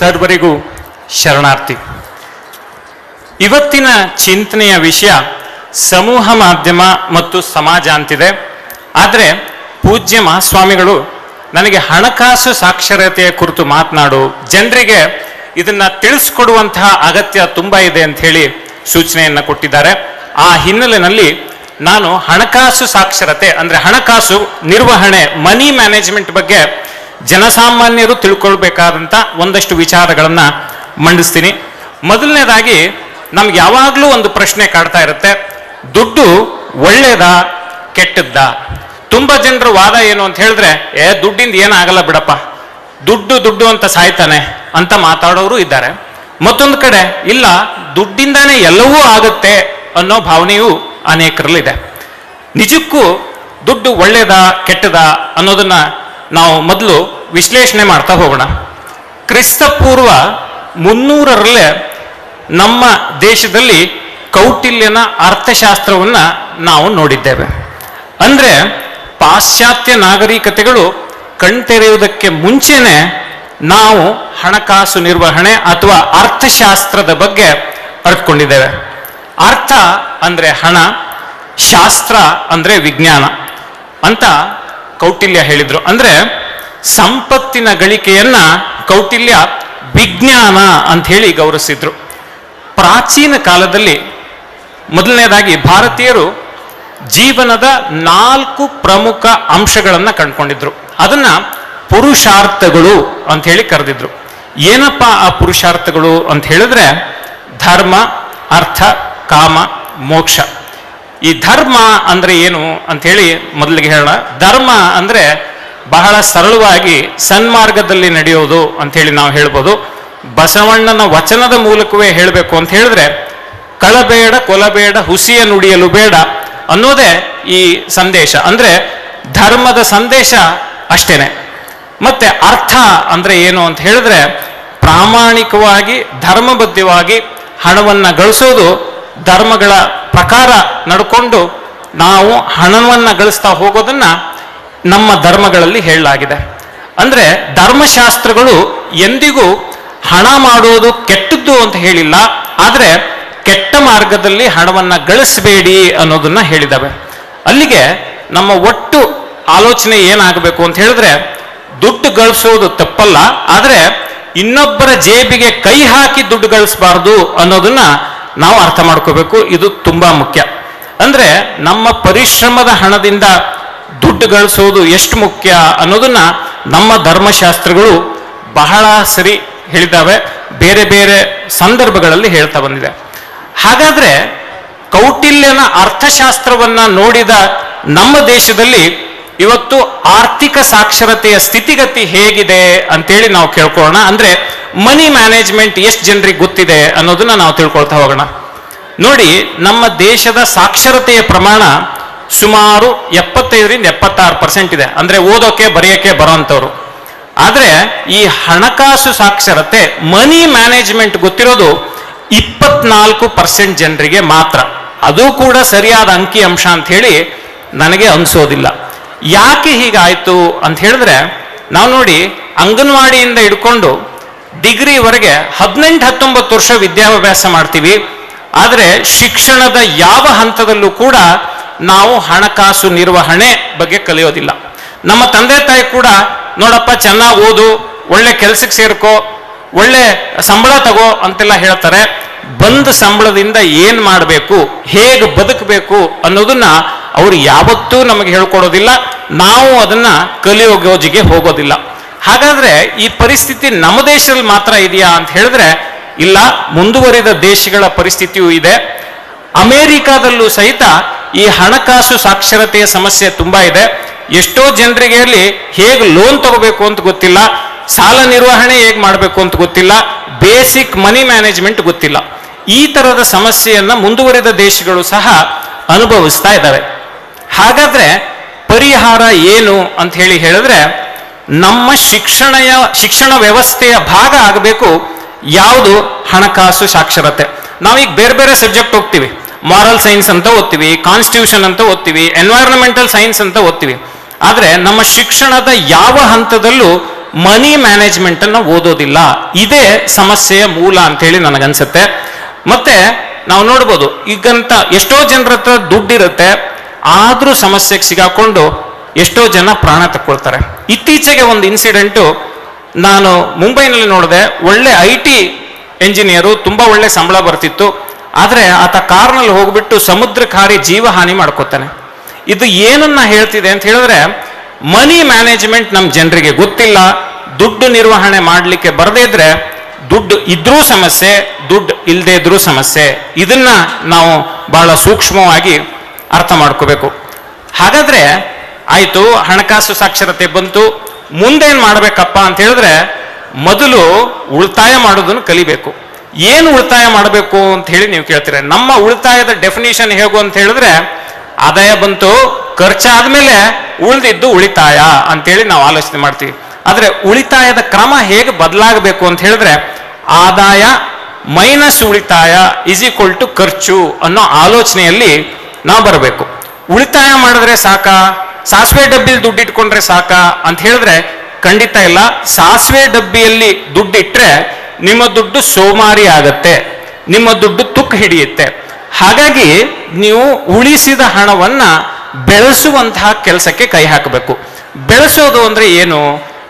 ಸರ್ವರಿಗೂ ಶರಣಾರ್ಥಿ. ಇವತ್ತಿನ ಚಿಂತನೆಯ ವಿಷಯ ಸಮೂಹ ಮಾಧ್ಯಮ ಮತ್ತು ಸಮಾಜ ಅಂತಿದೆ. ಆದರೆ ಪೂಜ್ಯ ಮಹಾಸ್ವಾಮಿಗಳು ನನಗೆ ಹಣಕಾಸು ಸಾಕ್ಷರತೆಯ ಕುರಿತು ಮಾತನಾಡು. ಜನರಿಗೆ ಇದನ್ನ ತಿಳಿಸ್ಕೊಡುವಂತಹ ಅಗತ್ಯ ತುಂಬ ಇದೆ ಅಂತ ಹೇಳಿ ಸೂಚನೆಯನ್ನ ಕೊಟ್ಟಿದ್ದಾರೆ. ಆ ಹಿನ್ನೆಲೆಯಲ್ಲಿ ನಾನು ಹಣಕಾಸು ಸಾಕ್ಷರತೆ ಅಂದ್ರೆ ಹಣಕಾಸು ನಿರ್ವಹಣೆ, ಮನಿ ಮ್ಯಾನೇಜ್ಮೆಂಟ್ ಬಗ್ಗೆ ಜನಸಾಮಾನ್ಯರು ತಿಳ್ಕೊಳ್ಬೇಕಾದಂಥ ಒಂದಷ್ಟು ವಿಚಾರಗಳನ್ನು ಮಂಡಿಸ್ತೀನಿ. ಮೊದಲನೇದಾಗಿ ನಮ್ಗೆ ಯಾವಾಗಲೂ ಒಂದು ಪ್ರಶ್ನೆ ಕಾಡ್ತಾ ಇರುತ್ತೆ, ದುಡ್ಡು ಒಳ್ಳೇದಾ ಕೆಟ್ಟದ್ದಾ? ತುಂಬ ಜನರ ವಾದ ಏನು ಅಂತ ಹೇಳಿದ್ರೆ, ಏ, ದುಡ್ಡಿಂದ ಏನಾಗಲ್ಲ ಬಿಡಪ್ಪ, ದುಡ್ಡು ದುಡ್ಡು ಅಂತ ಸಾಯ್ತಾನೆ ಅಂತ ಮಾತಾಡೋರು ಇದ್ದಾರೆ. ಮತ್ತೊಂದು ಕಡೆ, ಇಲ್ಲ, ದುಡ್ಡಿಂದಾನೇ ಎಲ್ಲವೂ ಆಗುತ್ತೆ ಅನ್ನೋ ಭಾವನೆಯೂ ಅನೇಕರಲ್ಲಿದೆ. ನಿಜಕ್ಕೂ ದುಡ್ಡು ಒಳ್ಳೇದಾ ಕೆಟ್ಟದಾ ಅನ್ನೋದನ್ನ ನಾವು ಮೊದಲು ವಿಶ್ಲೇಷಣೆ ಮಾಡ್ತಾ ಹೋಗೋಣ. ಕ್ರಿಸ್ತ ಪೂರ್ವ ಮುನ್ನೂರರಲ್ಲೇ ನಮ್ಮ ದೇಶದಲ್ಲಿ ಕೌಟಿಲ್ಯನ ಅರ್ಥಶಾಸ್ತ್ರವನ್ನ ನಾವು ನೋಡಿದ್ದೇವೆ. ಅಂದ್ರೆ ಪಾಶ್ಚಾತ್ಯ ನಾಗರಿಕತೆಗಳು ಕಣ್ತೆರೆಯುವುದಕ್ಕೆ ಮುಂಚೆನೆ ನಾವು ಹಣಕಾಸು ನಿರ್ವಹಣೆ ಅಥವಾ ಅರ್ಥಶಾಸ್ತ್ರದ ಬಗ್ಗೆ ಅರ್ಥಕೊಂಡಿದ್ದೇವೆ ಅರ್ಥ ಅಂದ್ರೆ ಹಣ, ಶಾಸ್ತ್ರ ಅಂದ್ರೆ ವಿಜ್ಞಾನ ಅಂತ ಕೌಟಿಲ್ಯ ಹೇಳಿದ್ರು. ಅಂದ್ರೆ ಸಂಪತ್ತಿನ ಗಳಿಕೆಯನ್ನ ಕೌಟಿಲ್ಯ ವಿಜ್ಞಾನ ಅಂತ ಹೇಳಿ ಗೌರವಿಸಿದ್ರು. ಪ್ರಾಚೀನ ಕಾಲದಲ್ಲಿ ಮೊದಲನೇದಾಗಿ ಭಾರತೀಯರು ಜೀವನದ ನಾಲ್ಕು ಪ್ರಮುಖ ಅಂಶಗಳನ್ನ ಕಂಡುಕೊಂಡಿದ್ರು. ಅದನ್ನ ಪುರುಷಾರ್ಥಗಳು ಅಂತ ಹೇಳಿ ಕರೆದಿದ್ರು. ಏನಪ್ಪ ಆ ಪುರುಷಾರ್ಥಗಳು ಅಂತ ಹೇಳಿದ್ರೆ ಧರ್ಮ, ಅರ್ಥ, ಕಾಮ, ಮೋಕ್ಷ. ಈ ಧರ್ಮ ಅಂದ್ರೆ ಏನು ಅಂತ ಹೇಳಿ ಮೊದಲಿಗೆ ಹೇಳೋಣ. ಧರ್ಮ ಅಂದ್ರೆ ಬಹಳ ಸರಳವಾಗಿ ಸನ್ಮಾರ್ಗದಲ್ಲಿ ನಡೆಯೋದು ಅಂತ ಹೇಳಿ ನಾವು ಹೇಳ್ಬೋದು. ಬಸವಣ್ಣನ ವಚನದ ಮೂಲಕವೇ ಹೇಳಬೇಕು ಅಂತ ಹೇಳಿದ್ರೆ, ಕಳಬೇಡ ಕೊಲಬೇಡ ಹುಸಿಯ ನುಡಿಯಲು ಬೇಡ ಅನ್ನೋದೇ ಈ ಸಂದೇಶ. ಅಂದ್ರೆ ಧರ್ಮದ ಸಂದೇಶ ಅಷ್ಟೇನೆ. ಮತ್ತೆ ಅರ್ಥ ಅಂದ್ರೆ ಏನು ಅಂತ ಹೇಳಿದ್ರೆ, ಪ್ರಾಮಾಣಿಕವಾಗಿ, ಧರ್ಮಬದ್ಧವಾಗಿ ಹಣವನ್ನು ಗಳಿಸೋದು ಧರ್ಮಗಳ ಪ್ರಕಾರ ನಡ್ಕೊಂಡು ನಾವು ಹಣವನ್ನ ಗಳಿಸ್ತಾ ಹೋಗೋದನ್ನ ನಮ್ಮ ಧರ್ಮಗಳಲ್ಲಿ ಹೇಳಲಾಗಿದೆ. ಅಂದ್ರೆ ಧರ್ಮಶಾಸ್ತ್ರಗಳು ಎಂದಿಗೂ ಹಣ ಮಾಡೋದು ಕೆಟ್ಟದ್ದು ಅಂತ ಹೇಳಿಲ್ಲ. ಆದರೆ ಕೆಟ್ಟ ಮಾರ್ಗದಲ್ಲಿ ಹಣವನ್ನ ಗಳಿಸಬೇಡಿ ಅನ್ನೋದನ್ನ ಹೇಳಿದಾವೆ. ಅಲ್ಲಿಗೆ ನಮ್ಮ ಒಟ್ಟು ಆಲೋಚನೆ ಏನಾಗಬೇಕು ಅಂತ ಹೇಳಿದ್ರೆ, ದುಡ್ಡು ಗಳಿಸೋದು ತಪ್ಪಲ್ಲ, ಆದರೆ ಇನ್ನೊಬ್ಬರ ಜೇಬಿಗೆ ಕೈ ಹಾಕಿ ದುಡ್ಡು ಗಳಿಸಬಾರ್ದು ಅನ್ನೋದನ್ನ ನಾವು ಅರ್ಥ ಮಾಡ್ಕೋಬೇಕು. ಇದು ತುಂಬಾ ಮುಖ್ಯ. ಅಂದ್ರೆ ನಮ್ಮ ಪರಿಶ್ರಮದ ಹಣದಿಂದ ದುಡ್ಡು ಗಳಿಸೋದು ಎಷ್ಟು ಮುಖ್ಯ ಅನ್ನೋದನ್ನ ನಮ್ಮ ಧರ್ಮಶಾಸ್ತ್ರಗಳು ಬಹಳ ಸರಿ ಹೇಳಿದ್ದಾವೆ. ಬೇರೆ ಬೇರೆ ಸಂದರ್ಭಗಳಲ್ಲಿ ಹೇಳ್ತಾ ಬಂದಿದೆ. ಹಾಗಾದ್ರೆ ಕೌಟಿಲ್ಯನ ಅರ್ಥಶಾಸ್ತ್ರವನ್ನ ನೋಡಿದ ನಮ್ಮ ದೇಶದಲ್ಲಿ ಇವತ್ತು ಆರ್ಥಿಕ ಸಾಕ್ಷರತೆಯ ಸ್ಥಿತಿಗತಿ ಹೇಗಿದೆ ಅಂತೇಳಿ ನಾವು ಕೇಳ್ಕೊಳ್ಳೋಣ. ಅಂದ್ರೆ ಮನಿ ಮ್ಯಾನೇಜ್ಮೆಂಟ್ ಎಷ್ಟು ಜನರಿಗೆ ಗೊತ್ತಿದೆ ಅನ್ನೋದನ್ನ ನಾವು ತಿಳ್ಕೊಳ್ತಾ ಹೋಗೋಣ. ನೋಡಿ, ನಮ್ಮ ದೇಶದ ಸಾಕ್ಷರತೆಯ ಪ್ರಮಾಣ ಸುಮಾರು ಎಪ್ಪತ್ತೈದರಿಂದ ಎಪ್ಪತ್ತಾರು ಪರ್ಸೆಂಟ್ ಇದೆ. ಅಂದ್ರೆ ಓದೋಕೆ, ಬರೆಯೋಕೆ ಬರೋಂಥವ್ರು. ಆದರೆ ಈ ಹಣಕಾಸು ಸಾಕ್ಷರತೆ ಮನಿ ಮ್ಯಾನೇಜ್ಮೆಂಟ್ ಗೊತ್ತಿರೋದು ಇಪ್ಪತ್ನಾಲ್ಕು ಪರ್ಸೆಂಟ್ ಜನರಿಗೆ ಮಾತ್ರ. ಅದು ಕೂಡ ಸರಿಯಾದ ಅಂಕಿ ಅಂಶ ಅಂತ ಹೇಳಿ ನನಗೆ ಅನಿಸೋದಿಲ್ಲ. ಯಾಕೆ ಹೀಗಾಯಿತು ಅಂತ ಹೇಳಿದ್ರೆ, ನಾವು ನೋಡಿ ಅಂಗನವಾಡಿಯಿಂದ ಹಿಡ್ಕೊಂಡು ಡಿಗ್ರಿವರೆಗೆ ಹದಿನೆಂಟು, ಹತ್ತೊಂಬತ್ತು ವರ್ಷ ವಿದ್ಯಾಭ್ಯಾಸ ಮಾಡ್ತೀವಿ. ಆದರೆ ಶಿಕ್ಷಣದ ಯಾವ ಹಂತದಲ್ಲೂ ಕೂಡ ನಾವು ಹಣಕಾಸು ನಿರ್ವಹಣೆ ಬಗ್ಗೆ ಕಲಿಯೋದಿಲ್ಲ. ನಮ್ಮ ತಂದೆ ತಾಯಿ ಕೂಡ, ನೋಡಪ್ಪ ಚೆನ್ನಾಗಿ ಓದು, ಒಳ್ಳೆ ಕೆಲ್ಸಕ್ಕೆ ಸೇರ್ಕೋ, ಒಳ್ಳೆ ಸಂಬಳ ತಗೋ ಅಂತೆಲ್ಲ ಹೇಳ್ತಾರೆ. ಬಂದ ಸಂಬಳದಿಂದ ಏನ್ ಮಾಡಬೇಕು, ಹೇಗೆ ಬದುಕಬೇಕು ಅನ್ನೋದನ್ನ ಅವರು ಯಾವತ್ತೂ ನಮಗೆ ಹೇಳ್ಕೊಡೋದಿಲ್ಲ. ನಾವು ಅದನ್ನ ಕಲಿಯೋ ಗೋಜಿಗೆ ಹೋಗೋದಿಲ್ಲ. ಹಾಗಾದ್ರೆ ಈ ಪರಿಸ್ಥಿತಿ ನಮ್ಮ ದೇಶದಲ್ಲಿ ಮಾತ್ರ ಇದೆಯಾ ಅಂತ ಹೇಳಿದ್ರೆ, ಇಲ್ಲ, ಮುಂದುವರಿದ ದೇಶಗಳ ಪರಿಸ್ಥಿತಿಯೂ ಇದೆ. ಅಮೇರಿಕಾದಲ್ಲೂ ಸಹಿತ ಈ ಹಣಕಾಸು ಸಾಕ್ಷರತೆಯ ಸಮಸ್ಯೆ ತುಂಬಾ ಇದೆ. ಎಷ್ಟೋ ಜನರಿಗೆ ಅಲ್ಲಿ ಹೇಗೆ ಲೋನ್ ತಗೋಬೇಕು ಅಂತ ಗೊತ್ತಿಲ್ಲ. ಸಾಲ ನಿರ್ವಹಣೆ ಹೇಗೆ ಮಾಡಬೇಕು ಅಂತ ಗೊತ್ತಿಲ್ಲ. ಬೇಸಿಕ್ ಮನಿ ಮ್ಯಾನೇಜ್ಮೆಂಟ್ ಗೊತ್ತಿಲ್ಲ. ಈ ತರದ ಸಮಸ್ಯೆಯನ್ನ ಮುಂದುವರೆದ ದೇಶಗಳು ಸಹ ಅನುಭವಿಸ್ತಾ ಇದ್ದಾವೆ. ಹಾಗಾದ್ರೆ ಪರಿಹಾರ ಏನು ಅಂತ ಹೇಳಿ ಹೇಳಿದ್ರೆ, ನಮ್ಮ ಶಿಕ್ಷಣಯ, ಶಿಕ್ಷಣ ವ್ಯವಸ್ಥೆಯ ಭಾಗ ಆಗಬೇಕು ಯಾವುದು ಹಣಕಾಸು ಸಾಕ್ಷರತೆ. ನಾವೀಗ ಬೇರೆ ಬೇರೆ ಸಬ್ಜೆಕ್ಟ್ ಹೋಗ್ತೀವಿ. ಮಾರಲ್ ಸೈನ್ಸ್ ಅಂತ ಓದ್ತೀವಿ ಕಾನ್ಸ್ಟಿಟ್ಯೂಷನ್ ಅಂತ ಓದ್ತೀವಿ ಎನ್ವೈರನ್ಮೆಂಟಲ್ ಸೈನ್ಸ್ ಅಂತ ಓದ್ತೀವಿ. ಆದರೆ ನಮ್ಮ ಶಿಕ್ಷಣದ ಯಾವ ಹಂತದಲ್ಲೂ ಮನಿ ಮ್ಯಾನೇಜ್ಮೆಂಟ್ ಅನ್ನ ಓದೋದಿಲ್ಲ. ಇದೇ ಸಮಸ್ಯೆಯ ಮೂಲ ಅಂತ ಹೇಳಿ ನನಗನ್ಸುತ್ತೆ. ಮತ್ತೆ ನಾವು ನೋಡ್ಬೋದು, ಈಗಂತ ಎಷ್ಟೋ ಜನರ ಹತ್ರ ದುಡ್ಡಿರುತ್ತೆ, ಆದರೂ ಸಮಸ್ಯೆಗೆ ಸಿಗಾಕೊಂಡು ಎಷ್ಟೋ ಜನ ಪ್ರಾಣ ತಕ್ಕೊಳ್ತಾರೆ. ಇತ್ತೀಚೆಗೆ ಒಂದು ಇನ್ಸಿಡೆಂಟು ನಾನು ಮುಂಬೈನಲ್ಲಿ ನೋಡಿದೆ, ಒಳ್ಳೆ ಐ ಟಿ ಎಂಜಿನಿಯರು ತುಂಬಾ ಒಳ್ಳೆ ಸಂಬಳ ಬರ್ತಿತ್ತು. ಆದ್ರೆ ಆತ ಕಾರ್ನಲ್ಲಿ ಹೋಗ್ಬಿಟ್ಟು ಸಮುದ್ರಕಾರಿ ಜೀವ ಹಾನಿ ಮಾಡ್ಕೋತಾನೆ. ಇದು ಏನನ್ನ ಹೇಳ್ತಿದೆ ಅಂತ ಹೇಳಿದ್ರೆ ಮನಿ ಮ್ಯಾನೇಜ್ಮೆಂಟ್ ನಮ್ಮ ಜನರಿಗೆ ಗೊತ್ತಿಲ್ಲ, ದುಡ್ಡು ನಿರ್ವಹಣೆ ಮಾಡಲಿಕ್ಕೆ ಬರದೇ ಇದ್ರೆ ದುಡ್ಡು ಇದ್ರೂ ಸಮಸ್ಯೆ, ದುಡ್ಡು ಇಲ್ಲದೇ ಇದ್ರೂ ಸಮಸ್ಯೆ. ಇದನ್ನ ನಾವು ಬಹಳ ಸೂಕ್ಷ್ಮವಾಗಿ ಅರ್ಥ ಮಾಡ್ಕೋಬೇಕು. ಹಾಗಾದ್ರೆ ಆಯಿತು, ಹಣಕಾಸು ಸಾಕ್ಷರತೆ ಬಂತು, ಮುಂದೇನ್ ಮಾಡಬೇಕಪ್ಪ ಅಂತ ಹೇಳಿದ್ರೆ, ಮೊದಲು ಉಳಿತಾಯ ಮಾಡೋದನ್ನು ಕಲಿಬೇಕು. ಏನು ಉಳಿತಾಯ ಮಾಡಬೇಕು ಅಂತ ಹೇಳಿ ನೀವು ಕೇಳ್ತೀರ? ನಮ್ಮ ಉಳಿತಾಯದ ಡೆಫಿನೇಷನ್ ಹೇಗು ಅಂತ ಹೇಳಿದ್ರೆ, ಆದಾಯ ಬಂತು ಖರ್ಚಾದ್ಮೇಲೆ ಉಳಿದಿದ್ದು ಉಳಿತಾಯ ಅಂತೇಳಿ ನಾವು ಆಲೋಚನೆ ಮಾಡ್ತೀವಿ. ಆದ್ರೆ ಉಳಿತಾಯದ ಕ್ರಮ ಹೇಗೆ ಬದಲಾಗಬೇಕು ಅಂತ ಹೇಳಿದ್ರೆ, ಆದಾಯ ಮೈನಸ್ ಉಳಿತಾಯ ಇಸ್ ಈಕ್ವಲ್ ಟು ಖರ್ಚು ಅನ್ನೋ ಆಲೋಚನೆಯಲ್ಲಿ ನಾವು ಬರಬೇಕು. ಉಳಿತಾಯ ಮಾಡಿದ್ರೆ ಸಾಕಾ, ಸಾಸಿವೆ ಡಬ್ಬಿಲಿ ದುಡ್ಡು ಇಟ್ಕೊಂಡ್ರೆ ಸಾಕ ಅಂತ ಹೇಳಿದ್ರೆ ಖಂಡಿತ ಇಲ್ಲ. ಸಾಸಿವೆ ಡಬ್ಬಿಯಲ್ಲಿ ದುಡ್ಡು ಇಟ್ರೆ ನಿಮ್ಮ ದುಡ್ಡು ಸೋಮಾರಿ ಆಗತ್ತೆ, ನಿಮ್ಮ ದುಡ್ಡು ತುಕ್ಕು ಹಿಡಿಯುತ್ತೆ. ಹಾಗಾಗಿ ನೀವು ಉಳಿಸಿದ ಹಣವನ್ನ ಬೆಳೆಸುವಂತಹ ಕೆಲಸಕ್ಕೆ ಕೈ ಹಾಕಬೇಕು. ಬೆಳೆಸೋದು ಅಂದ್ರೆ ಏನು?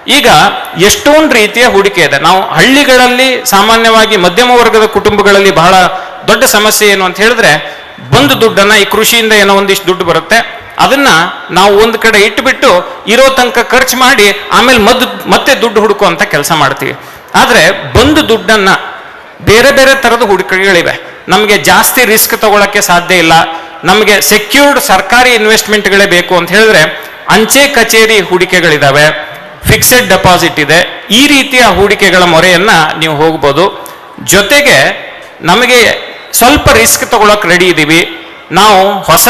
ಈಗ ಎಷ್ಟೊಂದು ರೀತಿಯ ಹೂಡಿಕೆ ಇದೆ. ನಾವು ಹಳ್ಳಿಗಳಲ್ಲಿ ಸಾಮಾನ್ಯವಾಗಿ ಮಧ್ಯಮ ವರ್ಗದ ಕುಟುಂಬಗಳಲ್ಲಿ ಬಹಳ ದೊಡ್ಡ ಸಮಸ್ಯೆ ಏನು ಅಂತ ಹೇಳಿದ್ರೆ, ಬಂದು ದುಡ್ಡನ್ನ ಈ ಕೃಷಿಯಿಂದ ಏನೋ ಒಂದಿಷ್ಟು ದುಡ್ಡು ಬರುತ್ತೆ. ಅದನ್ನ ನಾವು ಒಂದು ಕಡೆ ಇಟ್ಟುಬಿಟ್ಟು ಇರೋ ತನಕ ಖರ್ಚು ಮಾಡಿ ಆಮೇಲೆ ಮದ್ದು ಮತ್ತೆ ದುಡ್ಡು ಹುಡುಕುವಂತ ಕೆಲಸ ಮಾಡ್ತೀವಿ. ಆದ್ರೆ ಬಂದು ದುಡ್ಡನ್ನ ಬೇರೆ ಬೇರೆ ತರದ ಹೂಡಿಕೆಗಳಿವೆ. ನಮಗೆ ಜಾಸ್ತಿ ರಿಸ್ಕ್ ತಗೊಳ್ಳೋಕ್ಕೆ ಸಾಧ್ಯ ಇಲ್ಲ. ನಮಗೆ ಸೆಕ್ಯೂರ್ಡ್ ಸರ್ಕಾರಿ ಇನ್ವೆಸ್ಟ್ಮೆಂಟ್ಗಳೇ ಬೇಕು ಅಂತ ಹೇಳಿದ್ರೆ ಅಂಚೆ ಕಚೇರಿ ಹೂಡಿಕೆಗಳಿದ್ದಾವೆ ಫಿಕ್ಸೆಡ್ ಡೆಪಾಸಿಟ್ ಇದೆ. ಈ ರೀತಿಯ ಹೂಡಿಕೆಗಳ ಮೊರೆಯನ್ನು ನೀವು ಹೋಗ್ಬೋದು. ಜೊತೆಗೆ ನಮಗೆ ಸ್ವಲ್ಪ ರಿಸ್ಕ್ ತಗೊಳಕ್ ರೆಡಿ ಇದ್ದೀವಿ ನಾವು ಹೊಸ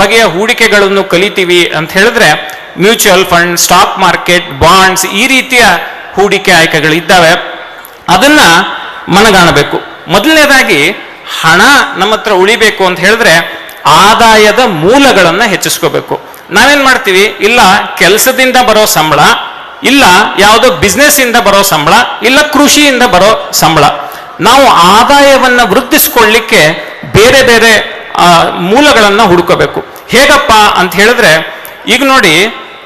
ಬಗೆಯ ಹೂಡಿಕೆಗಳನ್ನು ಕಲಿತೀವಿ ಅಂತ ಹೇಳಿದ್ರೆ mutual fund, stock market, bonds ಈ ರೀತಿಯ ಹೂಡಿಕೆ ಆಯ್ಕೆಗಳಿದ್ದಾವೆ ಅದನ್ನ ಮನಗಾಣಬೇಕು. ಮೊದಲನೇದಾಗಿ ಹಣ ನಮ್ಮ ಹತ್ರ ಉಳಿಬೇಕು ಅಂತ ಹೇಳಿದ್ರೆ ಆದಾಯದ ಮೂಲಗಳನ್ನ ಹೆಚ್ಚಿಸ್ಕೋಬೇಕು. ನಾವೇನ್ ಮಾಡ್ತೀವಿ? ಇಲ್ಲ ಕೆಲಸದಿಂದ ಬರೋ ಸಂಬಳ, ಇಲ್ಲ ಯಾವುದೋ ಬಿಸ್ನೆಸ್ ಇಂದ ಬರೋ ಸಂಬಳ, ಇಲ್ಲ ಕೃಷಿಯಿಂದ ಬರೋ ಸಂಬಳ. ನಾವು ಆದಾಯವನ್ನ ವೃದ್ಧಿಸ್ಕೊಳ್ಳಿಕ್ಕೆ ಬೇರೆ ಬೇರೆ ಮೂಲಗಳನ್ನು ಮೂಲಗಳನ್ನ ಹುಡುಕಬೇಕು. ಹೇಗಪ್ಪ ಅಂತ ಹೇಳಿದ್ರೆ, ಈಗ ನೋಡಿ